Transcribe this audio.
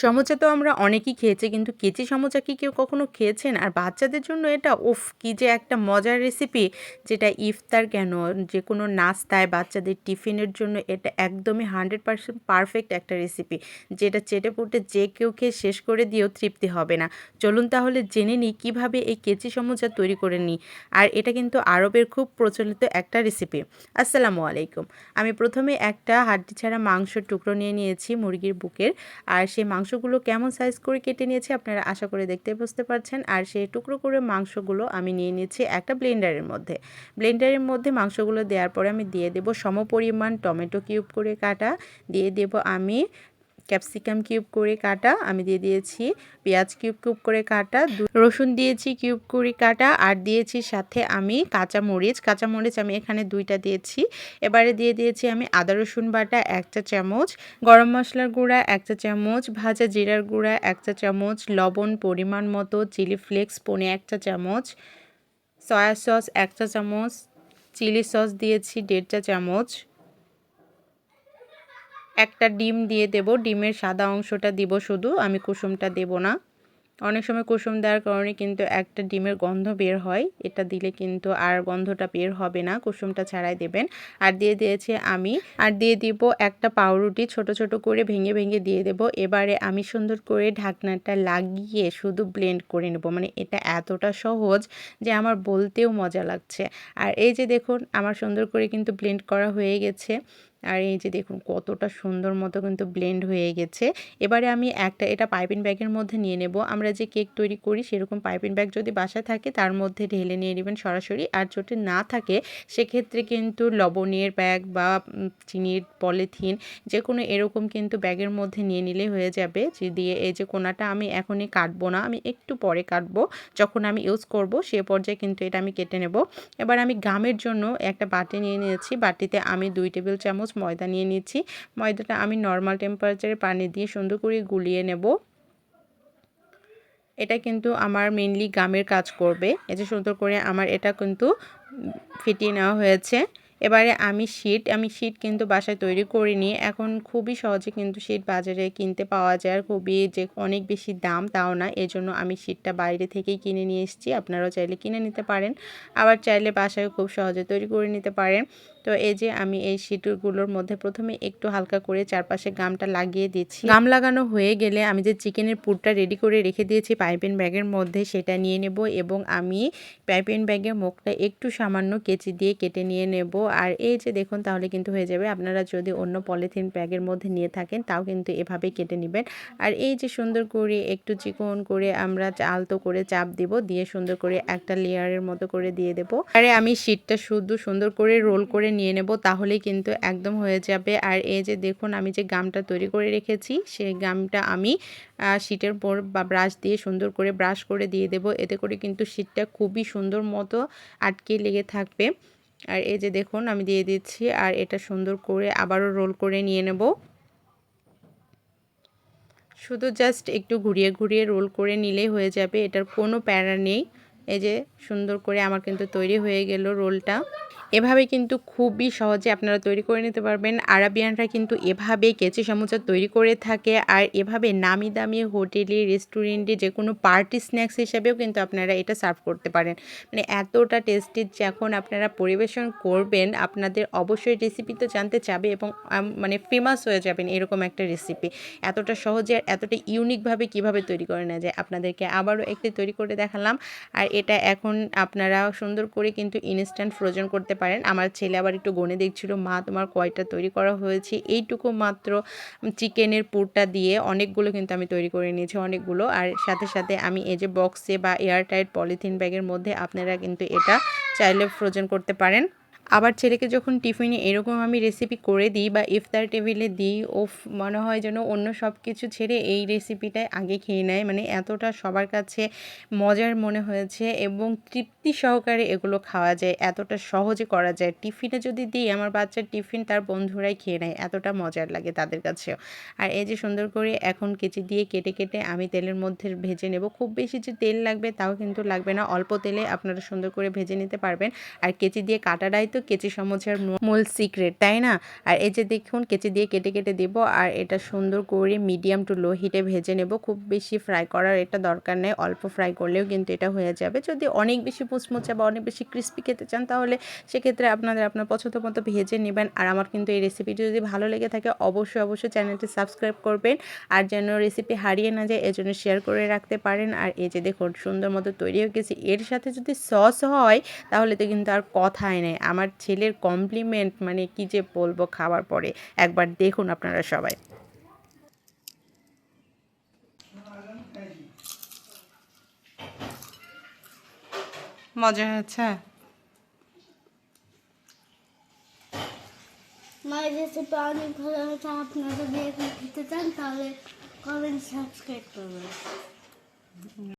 সমোচা তো আমরা অনেকেই খেয়েছি, কিন্তু কেচি সমোচা কি কেউ কখনো খেয়েছেন? আর বাচ্চাদের জন্য এটা, উফ, কি যে একটা মজার রেসিপি যেটা ইফতার কেন যে কোনো নাস্তায় বাচ্চাদের টিফিনের জন্য এটা একদমই হান্ড্রেড পারসেন্ট পারফেক্ট একটা রেসিপি যেটা চেটে পুটে যে কেউ খেয়ে শেষ করে দিয়েও তৃপ্তি হবে না। চলুন তাহলে জেনে নিই কীভাবে এই কেচি সমোচা তৈরি করে নিই, আর এটা কিন্তু আরবের খুব প্রচলিত একটা রেসিপি আসসালামু আলাইকুম। আমি প্রথমে একটা হাড্ডি ছাড়া মাংসর টুকরো নিয়ে নিয়েছি মুরগির বুকের, আর সেই মাংসগুলো কেমন সাইজ করে কেটে নিয়েছি আপনারা আশা করে দেখতে বুঝতে পারছেন। আর সেই টুকরো করে মাংসগুলো আমি নিয়ে নিয়েছি একটা ব্লেন্ডারের মধ্যে। ব্লেন্ডারের মধ্যে মাংসগুলো দেওয়ার পরে আমি দিয়ে দেব সম পরিমাণ টমেটো কিউব করে কাটা। দিয়ে দেব আমি ক্যাপসিকাম কিউব করে কাটা, আমি দিয়ে দিয়েছি পেঁয়াজ কিউব কিউব করে কাটা রসুন দিয়েছি কিউব করে কাটা, আর দিয়েছি সাথে আমি কাঁচা মরিচ কাঁচা মরিচ আমি এখানে দুইটা দিয়েছি। এবারে দিয়ে দিয়েছি আমি আদা রসুন বাটা একটা চামচ, গরম মশলার গুঁড়া একটা চামচ, ভাজা জিরার গুঁড়া একটা চামচ, লবণ পরিমাণ মতো, চিলি ফ্লেক্স পনে একটা চামচ, সয়া সস একটা চামচ, চিলি সস দিয়েছি দেড় চা চামচ। একটা ডিম দিয়ে দেব। ডিমের সাদা অংশটা দিব শুধু, আমি কুসুমটা দেব না। অনেক সময় কুসুম দেওয়ার কারণে কিন্তু একটা ডিমের গন্ধ বের হয়, এটা দিলে কিন্তু আর গন্ধটা বের হবে না, কুসুমটা ছাড়াই দেবেন। আর দিয়ে দিয়েছি আমি, আর দিয়ে দিব একটা পাউরুটি, ছোট ছোট করে ভেঙে ভেঙে দিয়ে দেব। এবারে আমি সুন্দর করে ঢাকনাটা লাগিয়ে শুধু ব্লেন্ড করে নেব। মানে এটা এতটা সহজ যে আমার বলতেও মজা লাগছে। আর এই যে দেখুন, আমার সুন্দর করে কিন্তু ব্লেন্ড করা হয়ে গেছে। আর এই যে দেখুন কতটা সুন্দর মতো কিন্তু ব্লেন্ড হয়ে গেছে। এবারে আমি একটা, এটা পাইপিং ব্যাগের মধ্যে নিয়ে নেব। আমরা যে কেক তৈরি করি সেরকম পাইপিং ব্যাগ যদি বাসায় থাকে তার মধ্যে ঢেলে নিয়ে নেবেন সরাসরি। আর যদি না থাকে সেক্ষেত্রে কিন্তু লবণের ব্যাগ বা চিনির পলিথিন যে কোনো এরকম কিন্তু ব্যাগের মধ্যে নিয়ে নিলে হয়ে যাবে। যে দিয়ে এই যে কোনাটা আমি এখনই কাটবো না, আমি একটু পরে কাটবো। যখন আমি ইউজ করব সে পর্যায়ে কিন্তু এটা আমি কেটে নেব। এবার আমি গামের জন্য একটা বাটি নিয়ে নিয়েছি। বাটিতে আমি দুই টেবিল চামচ ময়দা নিয়ে নিচ্ছি। ময়দাটা আমি নর্মাল টেম্পারেচারে পানি দিয়ে সুন্দর করে গুলিয়ে নেব। এটা কিন্তু আমার মেনলি গামের কাজ করবে। যে সুন্দর করে আমার এটা কিন্তু ফিটিয়ে নেওয়া হয়েছে। এবারে আমি শীট আমি শীট কিন্তু বাসায় তৈরি করিনি। এখন খুবই সহজে কিন্তু শীট বাজারে কিনতে পাওয়া যায় আর খুবই যে অনেক বেশি দাম তাও না। জন্য আমি শীটটা বাইরে থেকেই কিনে নিয়ে এসেছি। আপনারাও চাইলে কিনে নিতে পারেন। আবার চাইলে বাসায় খুব সহজে তৈরি করে নিতে পারেন। তো এই যে আমি এই শিটগুলোর মধ্যে প্রথমে একটু হালকা করে চারপাশে গামটা লাগিয়ে দিচ্ছি। গাম লাগানো হয়ে গেলে আমি যে চিকেনের পুরটা রেডি করে রেখে দিয়েছি পাইপেন ব্যাগের মধ্যে সেটা নিয়ে নেব এবং আমি পাইপেন ব্যাগের মুখটা একটু সামান্য কেচি দিয়ে কেটে নিয়ে নেব। আর এই যে দেখুন তাহলে কিন্তু হয়ে যাবে। আপনারা যদি অন্য পলিথিন ব্যাগের মধ্যে নিয়ে থাকেন তাও কিন্তু এভাবে কেটে নেবেন। আর এই যে সুন্দর করে একটু চিকন করে আমরা আলতো করে চাপ দিব দিয়ে সুন্দর করে একটা লেয়ারের মতো করে দিয়ে দেবো। আরে আমি শীটটা শুধু সুন্দর করে রোল করে নিয়ে নেব, তাহলেই কিন্তু একদম হয়ে যাবে। আর এই যে দেখুন, আমি যে গামটা তৈরি করে রেখেছি, সেই গামটা আমি শীটের পর বা ব্রাশ দিয়ে সুন্দর করে ব্রাশ করে দিয়ে দেব। এতে করে কিন্তু শীটটা খুবই সুন্দর মতো আটকে লেগে থাকবে। আর এই যে দেখুন, আমি দিয়ে দিচ্ছি, আর এটা সুন্দর করে আবারও রোল করে নিয়ে নেব। শুধু জাস্ট একটু ঘুরিয়ে ঘুরিয়ে রোল করে নিলেই হয়ে যাবে, এটার কোনো প্যারা নেই। এই যে সুন্দর করে আমার কিন্তু তৈরি হয়ে গেল রোলটা। এভাবে কিন্তু খুবই সহজে আপনারা তৈরি করে নিতে পারবেন। আরাবিয়ানরা কিন্তু এভাবে কেচি সমুচা তৈরি করে থাকে আর এভাবে নামি দামি হোটেলে, রেস্টুরেন্টে যে কোনো পার্টি স্ন্যাক্স হিসাবেও কিন্তু আপনারা এটা সার্ভ করতে পারেন। মানে এতটা টেস্টি যখন আপনারা পরিবেশন করবেন, আপনাদের অবশ্যই রেসিপি তো জানতে চাবে এবং মানে ফেমাস হয়ে যাবেন এরকম একটা রেসিপি এতটা সহজে আর এতটা ইউনিকভাবে কীভাবে তৈরি করে নেওয়া যায় আপনাদেরকে আবারও একটি তৈরি করে দেখালাম। আর এটা এখন আপনারা সুন্দর করে কিন্তু ইনস্ট্যান্ট ফ্রোজেন করতে পারেন। আমার ছেলে আবার একটু গনে দেখছিল, মা, তোমার কয়টা তৈরি করা হয়েছে? এইটুকু মাত্র চিকেনের পুরটা দিয়ে অনেকগুলো কিন্তু আমি তৈরি করে নিয়েছি, অনেকগুলো। আর সাথে সাথে আমি এই যে বক্সে বা এয়ারটাইট পলিথিন ব্যাগের মধ্যে আপনারা কিন্তু এটা চাইলে ফ্রোজেন করতে পারেন। আবার ছেলেকে যখন টিফিনে এরকম আমি রেসিপি করে দিই বা ইফতার টেবিলে দিই ও মনে হয় যেন অন্য সব কিছু ছেড়ে এই রেসিপিটাই আগে খেয়ে নেয়। মানে এতটা সবার কাছে মজার মনে হয়েছে এবং তৃপ্তি সহকারে এগুলো খাওয়া যায়, এতটা সহজে করা যায়। টিফিনে যদি দিই, আমার বাচ্চার টিফিন তার বন্ধুরাই খেয়ে নেয়, এতটা মজার লাগে তাদের কাছেও। আর এই যে সুন্দর করে এখন কেচি দিয়ে কেটে কেটে আমি তেলের মধ্যে ভেজে নেব। খুব বেশি যে তেল লাগবে তাও কিন্তু লাগবে না, অল্প তেলে আপনারা সুন্দর করে ভেজে নিতে পারবেন। আর কেচি দিয়ে কাটাটাই তো কেচি সমোচার মূল সিক্রেট তাই না? আর এই যে দেখুন, কেচি দিয়ে কেটে কেটে দেব, আর এটা সুন্দর করে মিডিয়াম টু লো হিটে ভেজে নেব। খুব বেশি ফ্রাই করার এটা দরকার নেই, অল্প ফ্রাই করলেও কিন্তু এটা হয়ে যাবে। যদি অনেক বেশি মুচমুচা বা অনেক বেশি ক্রিস্পি খেতে চান, তাহলে সেক্ষেত্রে আপনাদের আপনার পছন্দ মতো ভেজে নেবেন। আর আমার কিন্তু এই রেসিপিটি যদি ভালো লেগে থাকে, অবশ্যই অবশ্যই চ্যানেলটি সাবস্ক্রাইব করবেন। আর যেন রেসিপি হারিয়ে না যায়, এজন্য শেয়ার করে রাখতে পারেন। আর এই যে দেখুন, সুন্দর মতো তৈরি হয়ে গেছে। এর সাথে যদি সস হয়, তাহলে তো কিন্তু আর কথাই নেই। আমার ছেলের কমপ্লিমেন্ট মানে কি যে বলব খাওয়ার পরে। একবার দেখুন আপনারা সবাই। মজা হয়েছে? মায়ের রেসিপি অনেক ভালো হয়েছে আপনারা যদি খেতে চান তাহলে কমেন্ট সাবস্ক্রাইব করবেন।